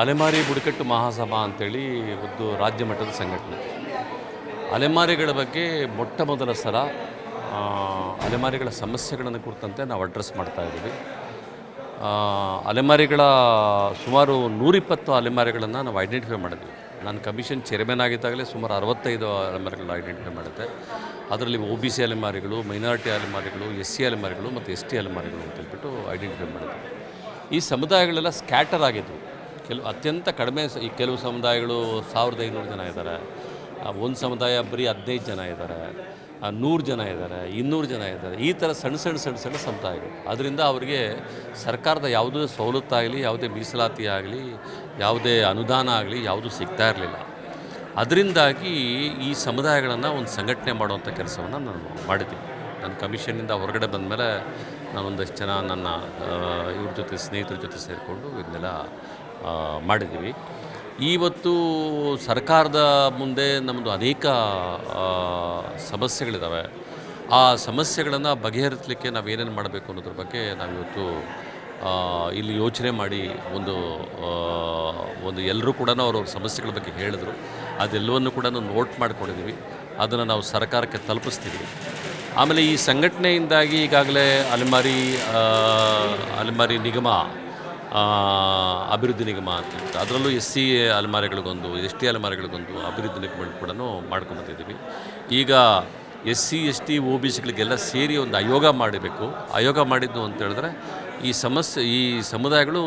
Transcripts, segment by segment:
ಅಲೆಮಾರಿ ಬುಡಕಟ್ಟು ಮಹಾಸಭಾ ಅಂತೇಳಿ ಒಂದು ರಾಜ್ಯ ಮಟ್ಟದ ಸಂಘಟನೆ. ಅಲೆಮಾರಿಗಳ ಬಗ್ಗೆ ಮೊಟ್ಟ ಮೊದಲ ಸಲ ಅಲೆಮಾರಿಗಳ ಸಮಸ್ಯೆಗಳನ್ನು ಕುರಿತಂತೆ ನಾವು ಅಡ್ರೆಸ್ ಮಾಡ್ತಾ ಇದ್ದೀವಿ. ಅಲೆಮಾರಿಗಳ ಸುಮಾರು ನೂರಿಪ್ಪತ್ತು ಅಲೆಮಾರಿಗಳನ್ನು ನಾವು ಐಡೆಂಟಿಫೈ ಮಾಡಿದ್ವಿ. ನಾನು ಕಮಿಷನ್ ಚೇರ್ಮನ್ ಆಗಿದ್ದಾಗಲೇ ಸುಮಾರು ಅರವತ್ತೈದು ಅಲೆಮಾರಿಗಳನ್ನ ಐಡೆಂಟಿಫೈ ಮಾಡುತ್ತೆ. ಅದರಲ್ಲಿ ಒ ಬಿ ಸಿ ಅಲೆಮಾರಿಗಳು ಮೈನಾರಿಟಿ ಅಲೆಮಾರಿಗಳು ಎಸ್ ಸಿ ಅಲೆಮಾರಿಗಳು ಮತ್ತು ಎಸ್ ಟಿ ಅಲೆಮಾರಿಗಳು ಅಂತ ಹೇಳ್ಬಿಟ್ಟು ಐಡೆಂಟಿಫೈ ಮಾಡಿದ್ವಿ. ಈ ಸಮುದಾಯಗಳೆಲ್ಲ ಸ್ಕ್ಯಾಟರ್ ಆಗಿದ್ವು. ಕೆಲವು ಅತ್ಯಂತ ಕಡಿಮೆ ಈ ಕೆಲವು ಸಮುದಾಯಗಳು ಸಾವಿರದ ಐನೂರು ಜನ ಇದ್ದಾರೆ. ಒಂದು ಸಮುದಾಯ ಬರೀ ಹದಿನೈದು ಜನ ಇದ್ದಾರೆ. ನೂರು ಜನ ಇದ್ದಾರೆ, ಇನ್ನೂರು ಜನ ಇದ್ದಾರೆ. ಈ ಥರ ಸಣ್ಣ ಸಣ್ಣ ಸಣ್ಣ ಸಣ್ಣ ಸಮುದಾಯಗಳು. ಅದರಿಂದ ಅವರಿಗೆ ಸರ್ಕಾರದ ಯಾವುದೇ ಸವಲತ್ತಾಗಲಿ ಯಾವುದೇ ಮೀಸಲಾತಿ ಆಗಲಿ, ಯಾವುದೇ ಅನುದಾನ ಆಗಲಿ ಯಾವುದೂ ಸಿಗ್ತಾ ಇರಲಿಲ್ಲ. ಅದರಿಂದಾಗಿ ಈ ಸಮುದಾಯಗಳನ್ನು ಒಂದು ಸಂಘಟನೆ ಮಾಡುವಂಥ ಕೆಲಸವನ್ನು ನಾನು ಮಾಡಿದ್ದೀನಿ. ನನ್ನ ಕಮಿಷನ್ನಿಂದ ಹೊರಗಡೆ ಬಂದಮೇಲೆ ನಾನು ಒಂದಷ್ಟು ಜನ ನನ್ನ ಇವ್ರ ಜೊತೆ ಸ್ನೇಹಿತರ ಜೊತೆ ಸೇರಿಕೊಂಡು ಇದನ್ನೆಲ್ಲ ಮಾಡಿದ್ದೀವಿ. ಇವತ್ತು ಸರ್ಕಾರದ ಮುಂದೆ ನಮ್ಮದು ಅನೇಕ ಸಮಸ್ಯೆಗಳಿದ್ದಾವೆ ಆ ಸಮಸ್ಯೆಗಳನ್ನು ಬಗೆಹರಿಸಲಿಕ್ಕೆ ನಾವು ಏನೇನು ಮಾಡಬೇಕು ಅನ್ನೋದ್ರ ಬಗ್ಗೆ ನಾವಿವತ್ತು ಇಲ್ಲಿ ಯೋಚನೆ ಮಾಡಿ ಒಂದು ಒಂದು ಎಲ್ಲರೂ ಕೂಡ ಅವ್ರವ್ರ ಸಮಸ್ಯೆಗಳ ಬಗ್ಗೆ ಹೇಳಿದ್ರು. ಅದೆಲ್ಲವನ್ನು ಕೂಡ ನೋಟ್ ಮಾಡಿಕೊಂಡಿದ್ದೀವಿ ಅದನ್ನು ನಾವು ಸರ್ಕಾರಕ್ಕೆ ತಲುಪಿಸ್ತೀವಿ. ಆಮೇಲೆ ಈ ಸಂಘಟನೆಯಿಂದಾಗಿ ಈಗಾಗಲೇ ಅಲೆಮಾರಿ ಅಲೆಮಾರಿ ನಿಗಮ ಅಭಿವೃದ್ಧಿ ನಿಗಮ ಅಂತ. ಅದರಲ್ಲೂ ಎಸ್ ಸಿ ಅಲೆಮಾರಿಗಳಿಗೊಂದು, ಎಸ್ ಟಿ ಅಲೆಮಾರಿಗಳಿಗೊಂದು ಅಭಿವೃದ್ಧಿ ನಿಗಮ ಕೂಡ ಮಾಡ್ಕೊಂಬತ್ತಿದ್ದೀವಿ ಈಗ S C, S T O B ಸಿಗಳಿಗೆಲ್ಲ ಸೇರಿ ಒಂದು ಆಯೋಗ ಮಾಡಬೇಕು. ಆಯೋಗ ಮಾಡಿದ್ದು ಅಂತ ಹೇಳಿದ್ರೆ ಈ ಸಮಸ್ಯೆ, ಈ ಸಮುದಾಯಗಳು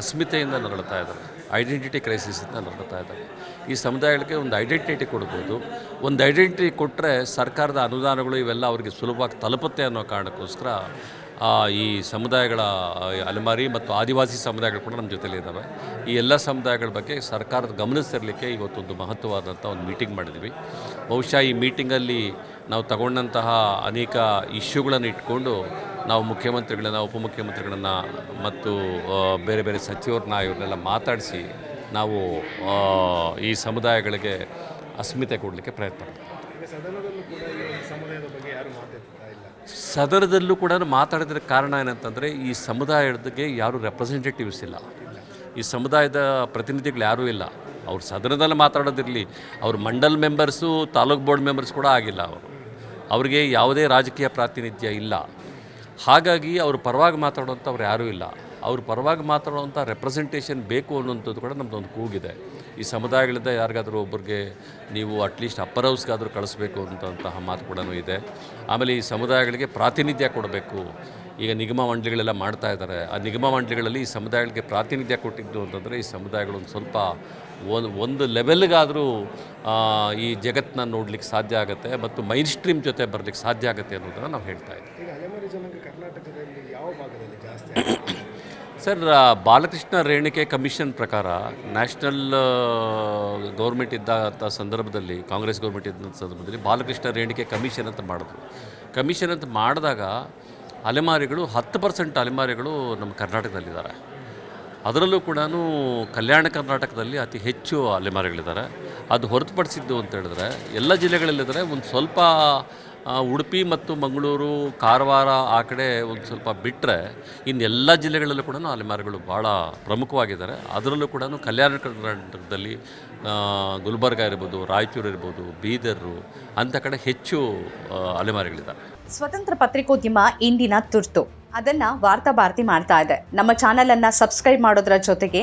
ಅಸ್ಮಿತೆಯಿಂದ ನರಳುತ್ತಾ ಇದ್ದಾರೆ. ಐಡೆಂಟಿಟಿ ಕ್ರೈಸಿಸನ್ನು ನೋಡ್ತಾ ಇದ್ದಾರೆ ಈ ಸಮುದಾಯಗಳಿಗೆ ಒಂದು ಐಡೆಂಟಿಟಿ ಕೊಡ್ಬೋದು. ಒಂದು ಐಡೆಂಟಿಟಿ ಕೊಟ್ಟರೆ ಸರ್ಕಾರದ ಅನುದಾನಗಳು ಇವೆಲ್ಲ ಅವರಿಗೆ ಸುಲಭವಾಗಿ ತಲುಪುತ್ತೆ ಅನ್ನೋ ಕಾರಣಕ್ಕೋಸ್ಕರ ಈ ಸಮುದಾಯಗಳ ಅಲೆಮಾರಿ ಮತ್ತು ಆದಿವಾಸಿ ಸಮುದಾಯಗಳು ಕೂಡ ನಮ್ಮ ಜೊತೆಲಿ ಇದ್ದಾವೆ ಈ ಎಲ್ಲ ಸಮುದಾಯಗಳ ಬಗ್ಗೆ ಸರ್ಕಾರದ ಗಮನಿಸಿರಲಿಕ್ಕೆ ಇವತ್ತೊಂದು ಮಹತ್ವವಾದಂಥ ಒಂದು ಮೀಟಿಂಗ್ ಮಾಡಿದ್ವಿ. ಬಹುಶಃ ಈ ಮೀಟಿಂಗಲ್ಲಿ ನಾವು ತಗೊಂಡಂತಹ ಅನೇಕ ಇಶ್ಯೂಗಳನ್ನು ಇಟ್ಕೊಂಡು ನಾವು ಮುಖ್ಯಮಂತ್ರಿಗಳನ್ನ, ಉಪಮುಖ್ಯಮಂತ್ರಿಗಳನ್ನ ಮತ್ತು ಬೇರೆ ಬೇರೆ ಸಚಿವರನ್ನ, ಇವ್ರನ್ನೆಲ್ಲ ಮಾತಾಡಿಸಿ ನಾವು ಈ ಸಮುದಾಯಗಳಿಗೆ ಅಸ್ಮಿತೆ ಕೊಡಲಿಕ್ಕೆ ಪ್ರಯತ್ನ ಮಾಡ್ತೀವಿ ಸದನದಲ್ಲೂ ಕೂಡ ಈ ಯಾರು ಮಾತಾಡ್ತಾ ಸದನದಲ್ಲೂ ಕೂಡ ಮಾತಾಡಿದ್ರ ಕಾರಣ ಏನಂತಂದರೆ ಈ ಸಮುದಾಯಕ್ಕೆ ಯಾರು ರೆಪ್ರೆಸೆಂಟೇಟಿವ್ಸ್ ಇಲ್ಲ. ಈ ಸಮುದಾಯದ ಪ್ರತಿನಿಧಿಗಳು ಯಾರೂ ಇಲ್ಲ. ಅವ್ರು ಸದನದಲ್ಲಿ ಮಾತಾಡೋದಿರಲಿ, ಅವ್ರ mandal members taluk board members ಕೂಡ ಆಗಿಲ್ಲ ಅವರು. ಅವರಿಗೆ ಯಾವುದೇ ರಾಜಕೀಯ ಪ್ರಾತಿನಿಧ್ಯ ಇಲ್ಲ. ಹಾಗಾಗಿ ಅವ್ರ ಪರವಾಗಿ ಮಾತಾಡೋಂಥವ್ರು ಯಾರೂ ಇಲ್ಲ. ಅವ್ರ ಪರವಾಗಿ ಮಾತಾಡುವಂಥ ರೆಪ್ರೆಸೆಂಟೇಷನ್ ಬೇಕು ಅನ್ನುವಂಥದ್ದು ಕೂಡ ನಮ್ಮದೊಂದು ಕೂಗಿದೆ. ಈ ಸಮುದಾಯಗಳಿಂದ ಯಾರಿಗಾದರೂ ಒಬ್ಬರಿಗೆ ನೀವು ಅಟ್ಲೀಸ್ಟ್ ಅಪ್ಪರ್ ಹೌಸ್ಗಾದರೂ ಕಳಿಸ್ಬೇಕು ಅಂತಂತಹ ಮಾತು ಕೂಡ ಇದೆ. ಆಮೇಲೆ ಈ ಸಮುದಾಯಗಳಿಗೆ ಪ್ರಾತಿನಿಧ್ಯ ಕೊಡಬೇಕು. ಈಗ ನಿಗಮ ಮಂಡಳಿಗಳೆಲ್ಲ ಮಾಡ್ತಾ ಇದ್ದಾರೆ. ಆ ನಿಗಮ ಮಂಡಳಿಗಳಲ್ಲಿ ಈ ಸಮುದಾಯಗಳಿಗೆ ಪ್ರಾತಿನಿಧ್ಯ ಕೊಟ್ಟಿದ್ದು ಅಂತಂದರೆ ಈ ಸಮುದಾಯಗಳು ಒಂದು ಸ್ವಲ್ಪ ಒಂದು ಒಂದು ಲೆವೆಲ್ಗಾದರೂ ಈ ಜಗತ್ತನ್ನ ನೋಡ್ಲಿಕ್ಕೆ ಸಾಧ್ಯ ಆಗುತ್ತೆ ಮತ್ತು ಮೈನ್ ಸ್ಟ್ರೀಮ್ ಜೊತೆ ಬರಲಿಕ್ಕೆ ಸಾಧ್ಯ ಆಗುತ್ತೆ ಅನ್ನೋದನ್ನು ನಾವು ಹೇಳ್ತಾ ಇದ್ದೀವಿ. ಜನಾಂಗ ಯಾವ ಭಾಗದಲ್ಲಿ ಜಾಸ್ತಿ ಸರ್ ಬಾಲಕೃಷ್ಣ ರೇಣಿಕೆ ಕಮಿಷನ್ ಪ್ರಕಾರ ನ್ಯಾಷನಲ್ ಗೌರ್ಮೆಂಟ್ ಇದ್ದಂಥ ಸಂದರ್ಭದಲ್ಲಿ, ಕಾಂಗ್ರೆಸ್ ಗೌರ್ಮೆಂಟ್ ಇದ್ದಂಥ ಸಂದರ್ಭದಲ್ಲಿ ಬಾಲಕೃಷ್ಣ ರೇಣಿಕೆ ಕಮಿಷನ್ ಅಂತ ಮಾಡಿದ್ರು. ಕಮಿಷನ್ ಅಂತ ಮಾಡಿದಾಗ ಅಲೆಮಾರಿಗಳು, ಹತ್ತು ಪರ್ಸೆಂಟ್ ಅಲೆಮಾರಿಗಳು ನಮ್ಮ ಕರ್ನಾಟಕದಲ್ಲಿದ್ದಾರೆ. ಅದರಲ್ಲೂ ಕೂಡ ಕಲ್ಯಾಣ ಕರ್ನಾಟಕದಲ್ಲಿ ಅತಿ ಹೆಚ್ಚು ಅಲೆಮಾರಿಗಳಿದ್ದಾರೆ. ಅದು ಹೊರತುಪಡಿಸಿದ್ದು ಅಂತ ಹೇಳಿದ್ರೆ, ಎಲ್ಲ ಜಿಲ್ಲೆಗಳಲ್ಲಿದ್ದರೆ ಒಂದು ಸ್ವಲ್ಪ ಉಡುಪಿ ಮತ್ತು ಮಂಗಳೂರು, ಕಾರವಾರ ಆ ಕಡೆ ಒಂದು ಸ್ವಲ್ಪ ಬಿಟ್ಟರೆ ಇನ್ನೆಲ್ಲ ಜಿಲ್ಲೆಗಳಲ್ಲೂ ಕೂಡ ಅಲೆಮಾರಿಗಳು ಭಾಳ ಪ್ರಮುಖವಾಗಿದ್ದಾರೆ. ಅದರಲ್ಲೂ ಕೂಡ ಕಲ್ಯಾಣ ಕರ್ನಾಟಕದಲ್ಲಿ ಗುಲ್ಬರ್ಗ ಇರ್ಬೋದು, ರಾಯಚೂರು ಇರ್ಬೋದು ಬೀದರು ಅಂಥ ಕಡೆ ಹೆಚ್ಚು ಅಲೆಮಾರಿಗಳಿದ್ದಾರೆ. ಸ್ವತಂತ್ರ ಪತ್ರಿಕೋದ್ಯಮ ಇಂದಿನ ತುರ್ತು. ಅದನ್ನು ವಾರ್ತಾ ಭಾರತಿ ಮಾಡ್ತಾ ಇದೆ. ನಮ್ಮ ಚಾನಲನ್ನು ಸಬ್ಸ್ಕ್ರೈಬ್ ಮಾಡೋದ್ರ ಜೊತೆಗೆ